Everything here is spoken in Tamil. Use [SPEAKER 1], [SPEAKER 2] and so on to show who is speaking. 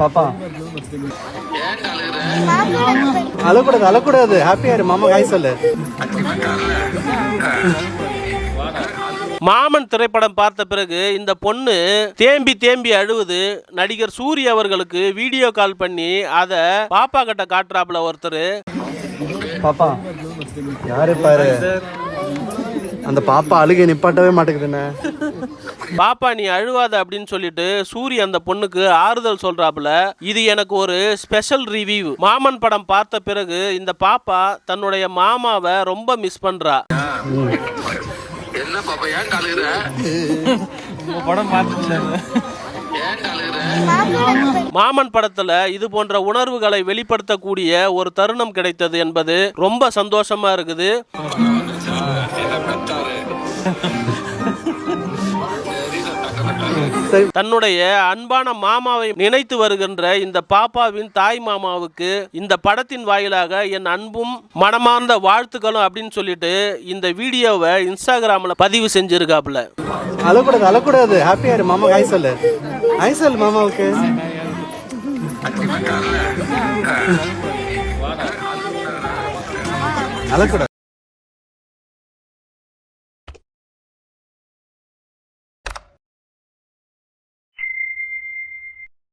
[SPEAKER 1] பாப்பா. அழக்கூடாது அழக்கூடாது. ஹாப்பியா இரு மாமா காய் சொல்லு.
[SPEAKER 2] மாமன் திரைப்படம் பார்த்த பிறகு இந்த பொண்ணு தேம்பி தேம்பி அழுவுது. நடிகர் சூரிய அவர்களுக்கு வீடியோ கால் பண்ணி அதை பாப்பா கிட்ட காட்டுறாப்புல ஒருத்தர்.
[SPEAKER 1] பாப்பா யாரு பாரு? அந்த பாப்பா அழுகை நிப்பாட்டவே மாட்டேங்குதுண்ணே.
[SPEAKER 2] பாப்பா நீ அழுவாத அப்படின்னு சொல்லிட்டு சூரிய அந்த பொண்ணுக்கு ஆறுதல் சொல்றாப்புல. இது எனக்கு ஒரு ஸ்பெஷல் ரிவ்யூ மாமன் படம் பார்த்த பிறகு இந்த பாப்பா தன்னுடைய மாமாவை ரொம்ப மிஸ் பண்றா.
[SPEAKER 3] என்ன பாப்பா ஏன் அழுகுற
[SPEAKER 4] படம்
[SPEAKER 3] அழுகுற
[SPEAKER 2] மாமன் படத்துல இது போன்ற உணர்வுகளை வெளிப்படுத்தக்கூடிய ஒரு தருணம் கிடைத்தது என்பது ரொம்ப சந்தோஷமா இருக்குது.
[SPEAKER 1] சரி.
[SPEAKER 2] தன்னுடைய அன்பான மாமாவை நினைத்து வருகின்ற இந்த பாப்பாவின் தாய் மாமாவுக்கு இந்த படத்தின் வாயிலாக என் அன்பும் மனமார்ந்த வாழ்த்துக்களும் அப்படின்னு சொல்லிட்டு இந்த வீடியோவை இன்ஸ்டாகிராம்ல பதிவு செஞ்சிருக்காப்ல
[SPEAKER 1] அழக்கூடாது அழக்கூடாது. ஹாப்பியா இரு மாமா காய் சொல்லு. சொல்லு மாமாவுக்கு. அழக்கூடாது.